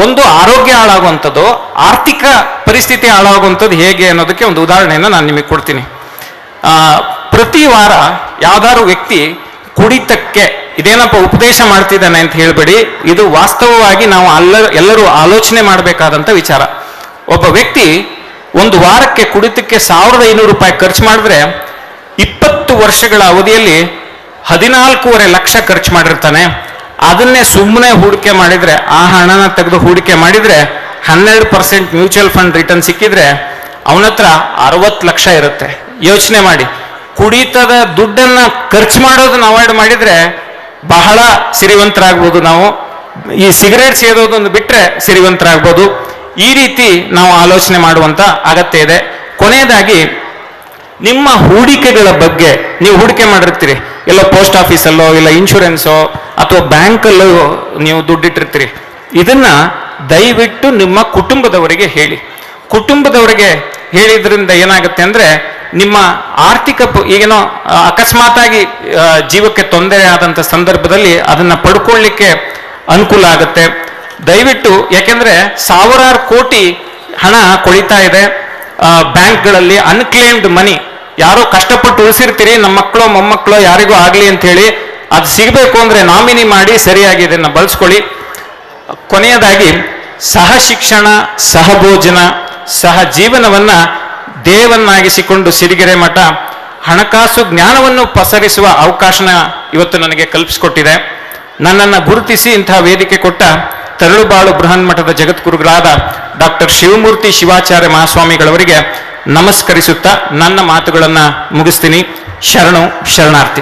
ಒಂದು ಆರೋಗ್ಯ ಹಾಳಾಗುವಂಥದ್ದು, ಆರ್ಥಿಕ ಪರಿಸ್ಥಿತಿ ಹಾಳಾಗುವಂಥದ್ದು ಹೇಗೆ ಅನ್ನೋದಕ್ಕೆ ಒಂದು ಉದಾಹರಣೆಯನ್ನು ನಾನು ನಿಮಗೆ ಕೊಡ್ತೀನಿ. ಪ್ರತಿ ವಾರ ಯಾವ್ದಾದ್ರು ವ್ಯಕ್ತಿ ಕುಡಿತಕ್ಕೆ ಇದೇನಪ್ಪ ಉಪದೇಶ ಮಾಡ್ತಿದ್ದಾನೆ ಅಂತ ಹೇಳ್ಬೇಡಿ, ಇದು ವಾಸ್ತವವಾಗಿ ನಾವು ಅಲ್ಲ ಎಲ್ಲರೂ ಆಲೋಚನೆ ಮಾಡಬೇಕಾದಂಥ ವಿಚಾರ. ಒಬ್ಬ ವ್ಯಕ್ತಿ ಒಂದು ವಾರಕ್ಕೆ ಕುಡಿತಕ್ಕೆ ಸಾವಿರದ ಐನೂರು ರೂಪಾಯಿ ಖರ್ಚು ಮಾಡಿದ್ರೆ ಇಪ್ಪತ್ತು ವರ್ಷಗಳ ಅವಧಿಯಲ್ಲಿ ಹದಿನಾಲ್ಕೂವರೆ ಲಕ್ಷ ಖರ್ಚು ಮಾಡಿರ್ತಾನೆ. ಅದನ್ನೇ ಸುಮ್ಮನೆ ಹೂಡಿಕೆ ಮಾಡಿದ್ರೆ, ಆ ಹಣನ ತೆಗೆದು ಹೂಡಿಕೆ ಮಾಡಿದ್ರೆ ಹನ್ನೆರಡು ಪರ್ಸೆಂಟ್ ಮ್ಯೂಚುವಲ್ ಫಂಡ್ ರಿಟರ್ನ್ ಸಿಕ್ಕಿದ್ರೆ ಅವನ ಹತ್ರ ಅರವತ್ತು ಲಕ್ಷ ಇರುತ್ತೆ. ಯೋಚನೆ ಮಾಡಿ. ಕುಡಿತದ ದುಡ್ಡನ್ನ ಖರ್ಚು ಮಾಡೋದನ್ನ ಅವಾಯ್ಡ್ ಮಾಡಿದ್ರೆ ಬಹಳ ಸಿರಿವಂತರಾಗ್ಬೋದು ನಾವು. ಈ ಸಿಗರೇಟ್ ಸೇದೋದನ್ನು ಬಿಟ್ಟರೆ ಸಿರಿವಂತರಾಗ್ಬೋದು. ಈ ರೀತಿ ನಾವು ಆಲೋಚನೆ ಮಾಡುವಂತ ಅಗತ್ಯ ಇದೆ. ಕೊನೆಯದಾಗಿ, ನಿಮ್ಮ ಹೂಡಿಕೆಗಳ ಬಗ್ಗೆ ನೀವು ಹೂಡಿಕೆ ಮಾಡಿರ್ತೀರಿ. ಎಲ್ಲ ಪೋಸ್ಟ್ ಆಫೀಸಲ್ಲೋ, ಇಲ್ಲ ಇನ್ಶೂರೆನ್ಸೋ, ಅಥವಾ ಬ್ಯಾಂಕಲ್ಲೋ ನೀವು ದುಡ್ಡಿಟ್ಟಿರ್ತೀರಿ. ಇದನ್ನ ದಯವಿಟ್ಟು ನಿಮ್ಮ ಕುಟುಂಬದವರಿಗೆ ಹೇಳಿ. ಕುಟುಂಬದವರಿಗೆ ಹೇಳಿದ್ರಿಂದ ಏನಾಗುತ್ತೆ ಅಂದ್ರೆ, ನಿಮ್ಮ ಆರ್ಥಿಕ ಈಗೇನೋ ಅಕಸ್ಮಾತಾಗಿ ಜೀವಕ್ಕೆ ತೊಂದರೆ ಆದಂತ ಸಂದರ್ಭದಲ್ಲಿ ಅದನ್ನ ಪಡ್ಕೊಳ್ಳಿಕ್ಕೆ ಅನುಕೂಲ ಆಗುತ್ತೆ. ದಯವಿಟ್ಟು, ಯಾಕೆಂದ್ರೆ ಸಾವಿರಾರು ಕೋಟಿ ಹಣ ಕೊಳಿತಾ ಇದೆ ಬ್ಯಾಂಕ್ಗಳಲ್ಲಿ ಅನ್ಕ್ಲೇಮ್ಡ್ ಮನಿ ಯಾರೋ ಕಷ್ಟಪಟ್ಟು ಉಳಿಸಿರ್ತೀರಿ, ನಮ್ಮ ಮಕ್ಕಳು, ಮೊಮ್ಮಕ್ಕಳು, ಯಾರಿಗೂ ಆಗಲಿ ಅಂತ ಹೇಳಿ ಅದು ಸಿಗಬೇಕು ಅಂದ್ರೆ ನಾಮಿನಿ ಮಾಡಿ ಸರಿಯಾಗಿ ಇದನ್ನು ಬಳಸ್ಕೊಳ್ಳಿ. ಕೊನೆಯದಾಗಿ, ಸಹ ಶಿಕ್ಷಣ, ಸಹ ಭೋಜನ, ಸಹ ಜೀವನವನ್ನ ದೇವನ್ನಾಗಿಸಿಕೊಂಡು ಸಿರಿಗೆರೆ ಮಠ, ಹಣಕಾಸು ಜ್ಞಾನವನ್ನು ಪಸರಿಸುವ ಅವಕಾಶನ ಇವತ್ತು ನನಗೆ ಕಲ್ಪಿಸಿಕೊಟ್ಟಿದೆ. ನನ್ನನ್ನು ಗುರುತಿಸಿ ಇಂತಹ ವೇದಿಕೆ ಕೊಟ್ಟ ತರಳುಬಾಳು ಬೃಹನ್ ಮಠದ ಜಗದ್ಗುರುಗಳಾದ ಡಾಕ್ಟರ್ ಶಿವಮೂರ್ತಿ ಶಿವಾಚಾರ್ಯ ಮಹಾಸ್ವಾಮಿಗಳವರಿಗೆ ನಮಸ್ಕರಿಸುತ್ತಾ ನನ್ನ ಮಾತುಗಳನ್ನು ಮುಗಿಸ್ತೀನಿ. ಶರಣು ಶರಣಾರ್ಥಿ.